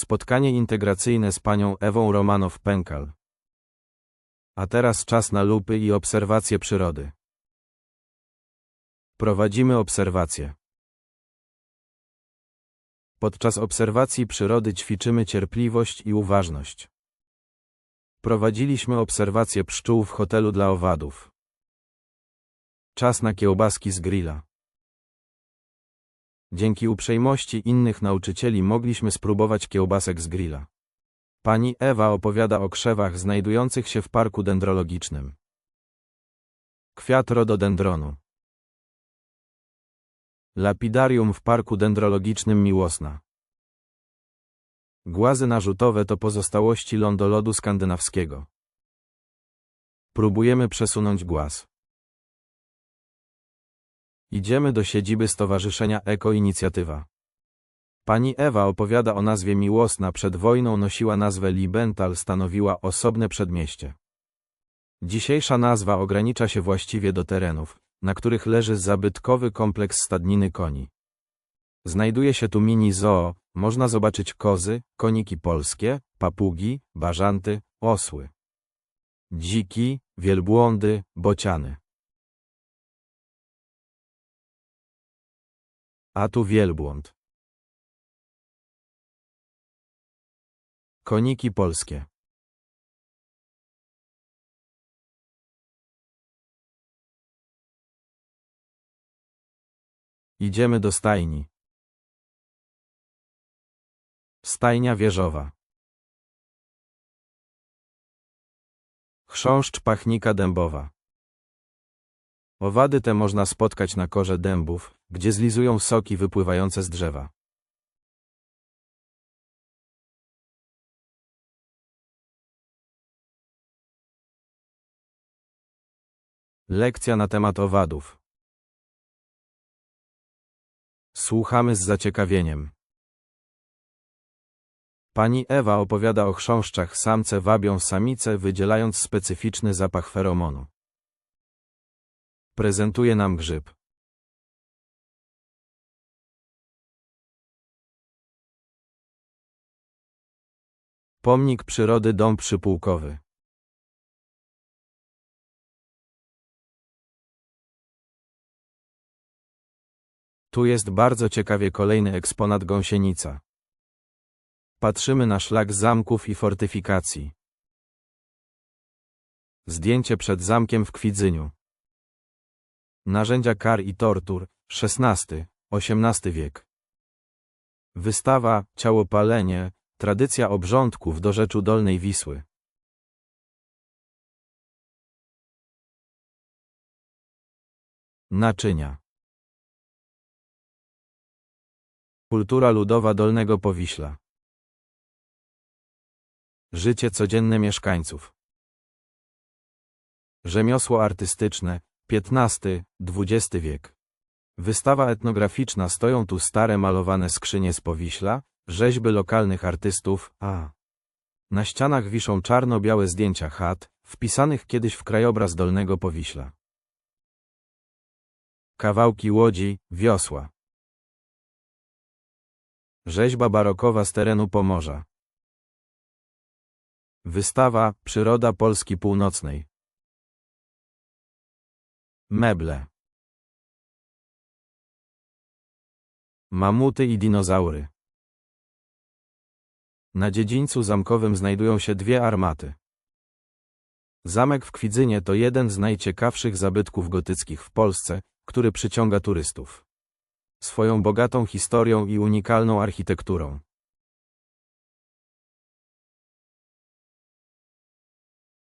Spotkanie integracyjne z panią Ewą Romanow-Pękal. A teraz czas na lupy i obserwacje przyrody. Prowadzimy obserwacje. Podczas obserwacji przyrody ćwiczymy cierpliwość i uważność. Prowadziliśmy obserwację pszczół w hotelu dla owadów. Czas na kiełbaski z grilla. Dzięki uprzejmości innych nauczycieli mogliśmy spróbować kiełbasek z grilla. Pani Ewa opowiada o krzewach znajdujących się w parku dendrologicznym. Kwiat rododendronu. Lapidarium w parku dendrologicznym Miłosna. Głazy narzutowe to pozostałości lądolodu skandynawskiego. Próbujemy przesunąć głaz. Idziemy do siedziby Stowarzyszenia Eko Inicjatywa. Pani Ewa opowiada o nazwie Miłosna przed wojną nosiła nazwę Libental stanowiła osobne przedmieście. Dzisiejsza nazwa ogranicza się właściwie do terenów, na których leży zabytkowy kompleks stadniny koni. Znajduje się tu mini zoo, można zobaczyć kozy, koniki polskie, papugi, bażanty, osły. Dziki, wielbłądy, bociany. A tu wielbłąd. Koniki polskie. Idziemy do stajni. Stajnia wieżowa. Chrząszcz pachnika dębowa. Owady te można spotkać na korze dębów, gdzie zlizują soki wypływające z drzewa. Lekcja na temat owadów. Słuchamy z zaciekawieniem. Pani Ewa opowiada o chrząszczach samce wabią samice wydzielając specyficzny zapach feromonu. Prezentuje nam grzyb. Pomnik przyrody Dom Przypułkowy. Tu jest bardzo ciekawie kolejny eksponat gąsienica. Patrzymy na szlak zamków i fortyfikacji. Zdjęcie przed zamkiem w Kwidzyniu. Narzędzia kar i tortur, XVI-XVIII wiek. Wystawa, ciałopalenie, tradycja obrządków do rzeczu Dolnej Wisły. Naczynia. Kultura ludowa Dolnego Powiśla. Życie codzienne mieszkańców. Rzemiosło artystyczne, XV-XX wiek. Wystawa etnograficzna stoją tu stare malowane skrzynie z Powiśla, rzeźby lokalnych artystów, a na ścianach wiszą czarno-białe zdjęcia chat, wpisanych kiedyś w krajobraz Dolnego Powiśla. Kawałki łodzi, wiosła. Rzeźba barokowa z terenu Pomorza. Wystawa Przyroda Polski Północnej. Meble. Mamuty i dinozaury. Na dziedzińcu zamkowym znajdują się dwie armaty. Zamek w Kwidzynie to jeden z najciekawszych zabytków gotyckich w Polsce, który przyciąga turystów. Swoją bogatą historią i unikalną architekturą.